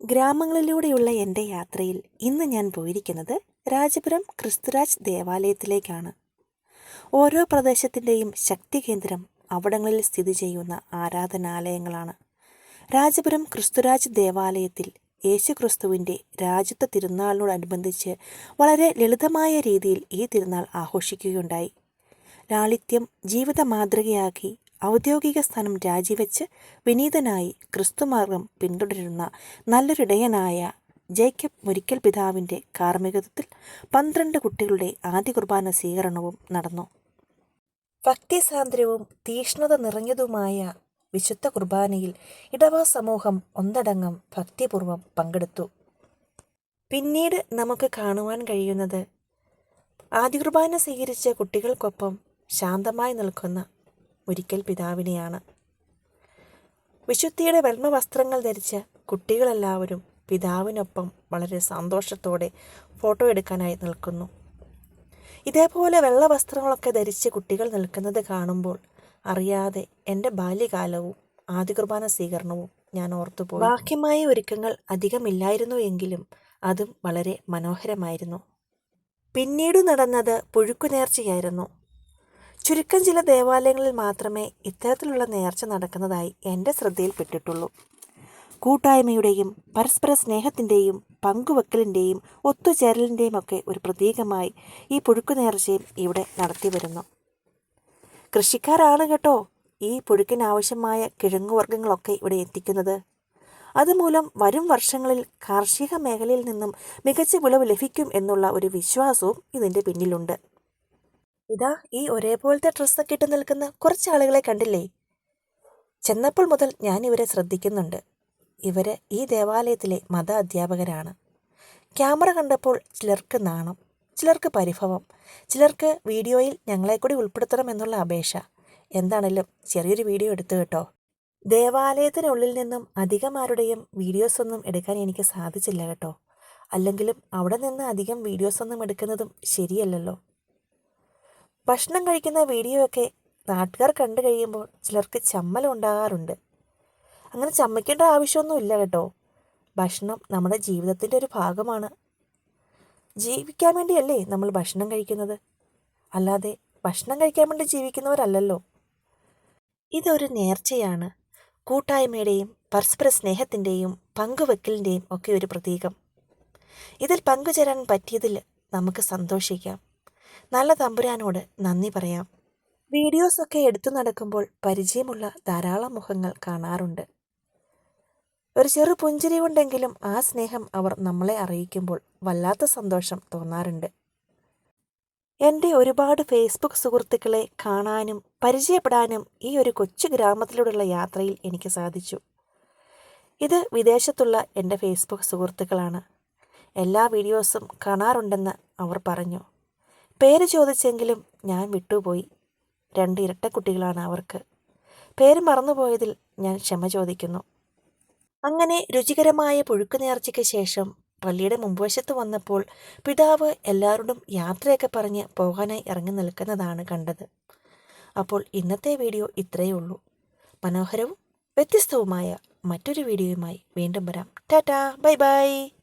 ഗ്രാമങ്ങളിലൂടെയുള്ള എന്റെ യാത്രയിൽ ഇന്ന് ഞാൻ പോയിരിക്കുന്നത് രാജപുരം ക്രിസ്തുരാജ് ദേവാലയത്തിലേക്കാണ്. ഓരോ പ്രദേശത്തിന്റെയും ശക്തി കേന്ദ്രം അവിടങ്ങളിൽ സ്ഥിതി ചെയ്യുന്ന ആരാധനാലയങ്ങളാണ്. രാജപുരം ക്രിസ്തുരാജ് ദേവാലയത്തിൽ യേശുക്രിസ്തുവിന്റെ രാജ്യത്വ തിരുനാളിനോടനുബന്ധിച്ച് വളരെ ലളിതമായ രീതിയിൽ ഈ തിരുനാൾ ആഘോഷിക്കുകയുണ്ടായി. ലാളിത്യം ജീവിത മാതൃകയാക്കി ഔദ്യോഗിക സ്ഥാനം രാജിവെച്ച് വിനീതനായി ക്രിസ്തുമാർഗം പിന്തുടരുന്ന നല്ലൊരിടയനായ ജേക്കബ് മുരിക്കൽ പിതാവിന്റെ കാർമ്മികത്വത്തിൽ പന്ത്രണ്ട് കുട്ടികളുടെ ആദ്യ കുർബാന സ്വീകരണവും നടന്നു. ഭക്തിസാന്ദ്രവും തീഷ്ണത നിറഞ്ഞതുമായ വിശുദ്ധ കുർബാനയിൽ ഇടവ സമൂഹം ഒന്നടങ്കം ഭക്തിപൂർവം പങ്കെടുത്തു. പിന്നീട് നമുക്ക് കാണുവാൻ കഴിയുന്നത് ആദ്യ കുർബാന സ്വീകരിച്ച കുട്ടികൾക്കൊപ്പം ശാന്തമായി നിൽക്കുന്ന ഒരിക്കൽ പിതാവിനെയാണ്. വിശുദ്ധിയുടെ വെണ്മ വസ്ത്രങ്ങൾ ധരിച്ച കുട്ടികളെല്ലാവരും പിതാവിനൊപ്പം വളരെ സന്തോഷത്തോടെ ഫോട്ടോ എടുക്കാനായി നിൽക്കുന്നു. ഇതേപോലെ വെള്ള വസ്ത്രങ്ങളൊക്കെ ധരിച്ച് കുട്ടികൾ നിൽക്കുന്നത് കാണുമ്പോൾ അറിയാതെ എന്റെ ബാല്യകാലവും ആദ്യ കുർബാന സ്വീകരണവും ഞാൻ ഓർത്തുപോയി. ബാഹ്യമായ ഒരുക്കങ്ങൾ അധികമില്ലായിരുന്നു എങ്കിലും അതും വളരെ മനോഹരമായിരുന്നു. പിന്നീട് നടന്നത് പുഴുക്കു നേർച്ചയായിരുന്നു ചുരുക്കം ചില ദേവാലയങ്ങളിൽ മാത്രമേ ഇത്തരത്തിലുള്ള നേർച്ച നടക്കുന്നതായി എന്റെ ശ്രദ്ധയിൽപ്പെട്ടിട്ടുള്ളൂ. കൂട്ടായ്മയുടെയും പരസ്പര സ്നേഹത്തിന്റെയും പങ്കുവെക്കലിന്റെയും ഒത്തുചേരലിന്റെയും ഒക്കെ ഒരു പ്രതീകമായി ഈ പുഴുക്കു നേർച്ചയും ഇവിടെ നടത്തി വരുന്നു കൃഷിക്കാരാണ് കേട്ടോ ഈ പുഴുക്കിനാവശ്യമായ കിഴങ്ങുവർഗങ്ങളൊക്കെ ഇവിടെ എത്തിക്കുന്നത്. അതുമൂലം വരും വർഷങ്ങളിൽ കാർഷിക മേഖലയിൽ നിന്നും മികച്ച വിളവ് ലഭിക്കും എന്നുള്ള ഒരു വിശ്വാസവും ഇതിന്റെ പിന്നിലുണ്ട്. ഇതാ ഈ ഒരേപോലത്തെ ഡ്രസ്സൊക്കെ ഇട്ട് നിൽക്കുന്ന കുറച്ച് ആളുകളെ കണ്ടില്ലേ? ചെന്നപ്പോൾ മുതൽ ഞാൻ ഇവരെ ശ്രദ്ധിക്കുന്നുണ്ട്. ഇവർ ഈ ദേവാലയത്തിലെ മത അധ്യാപകരാണ്. ക്യാമറ കണ്ടപ്പോൾ ചിലർക്ക് നാണം ചിലർക്ക് പരിഭവം ചിലർക്ക് വീഡിയോയിൽ ഞങ്ങളെ കൂടി ഉൾപ്പെടുത്തണം എന്നുള്ള അപേക്ഷ. എന്താണേലും ചെറിയൊരു വീഡിയോ എടുത്തു കേട്ടോ. ദേവാലയത്തിനുള്ളിൽ നിന്നും അധികമാരുടെയും വീഡിയോസ് ഒന്നും എടുക്കാൻ എനിക്ക് സാധിച്ചില്ല കേട്ടോ. അല്ലെങ്കിലും അവിടെ നിന്ന് അധികം വീഡിയോസ് ഒന്നും എടുക്കുന്നതും ശരിയല്ലല്ലോ. ഭക്ഷണം കഴിക്കുന്ന വീഡിയോ ഒക്കെ നാട്ടുകാർ കണ്ടു കഴിയുമ്പോൾ ചിലർക്ക് ചമ്മലം ഉണ്ടാകാറുണ്ട്. അങ്ങനെ ചമ്മയ്ക്കേണ്ട ആവശ്യമൊന്നും ഇല്ല കേട്ടോ. ഭക്ഷണം നമ്മുടെ ജീവിതത്തിന്റെ ഒരു ഭാഗമാണ്. ജീവിക്കാൻ വേണ്ടിയല്ലേ നമ്മൾ ഭക്ഷണം കഴിക്കുന്നത്? അല്ലാതെ ഭക്ഷണം കഴിക്കാൻ വേണ്ടി ജീവിക്കുന്നവരല്ലല്ലോ. ഇതൊരു നേർച്ചയാണ്. കൂട്ടായ്മയുടെയും പരസ്പര സ്നേഹത്തിന്റെയും പങ്കുവെക്കലിന്റെയും ഒക്കെ ഒരു പ്രതീകം. ഇതിൽ പങ്കുചേരാൻ പറ്റിയതിൽ നമുക്ക് സന്തോഷിക്കാം. നല്ല തമ്പുരാനോട് നന്ദി പറയാം. വീഡിയോസൊക്കെ എടുത്തു നടക്കുമ്പോൾ പരിചയമുള്ള ധാരാളം മുഖങ്ങൾ കാണാറുണ്ട്. ഒരു ചെറു പുഞ്ചിരി കൊണ്ടെങ്കിലും ആ സ്നേഹം അവർ നമ്മളെ അറിയിക്കുമ്പോൾ വല്ലാത്ത സന്തോഷം തോന്നാറുണ്ട്. എന്റെ ഒരുപാട് ഫേസ്ബുക്ക് സുഹൃത്തുക്കളെ കാണാനും പരിചയപ്പെടാനും ഈ ഒരു കൊച്ചു ഗ്രാമത്തിലൂടെയുള്ള യാത്രയിൽ എനിക്ക് സാധിച്ചു. ഇത് വിദേശത്തുള്ള എന്റെ ഫേസ്ബുക്ക് സുഹൃത്തുക്കളാണ്. എല്ലാ വീഡിയോസും കാണാറുണ്ടെന്ന് അവർ പറഞ്ഞു. പേര് ചോദിച്ചെങ്കിലും ഞാൻ വിട്ടുപോയി. രണ്ട് ഇരട്ട കുട്ടികളാണ് അവർക്ക്. പേര് മറന്നുപോയതിൽ ഞാൻ ക്ഷമ ചോദിക്കുന്നു. അങ്ങനെ രുചികരമായ പുഴുക്ക് നേർച്ചയ്ക്ക് ശേഷം പള്ളിയുടെ മുൻവശത്ത് വന്നപ്പോൾ പിതാവ് എല്ലാവരോടും യാത്രയൊക്കെ പറഞ്ഞ് പോകാനായി ഇറങ്ങി നിൽക്കുന്നതാണ് കണ്ടത്. അപ്പോൾ ഇന്നത്തെ വീഡിയോ ഇത്രയേ ഉള്ളൂ. മനോഹരവും വ്യത്യസ്തവുമായ മറ്റൊരു വീഡിയോയുമായി വീണ്ടും വരാം. ടാറ്റാ. Bye bye.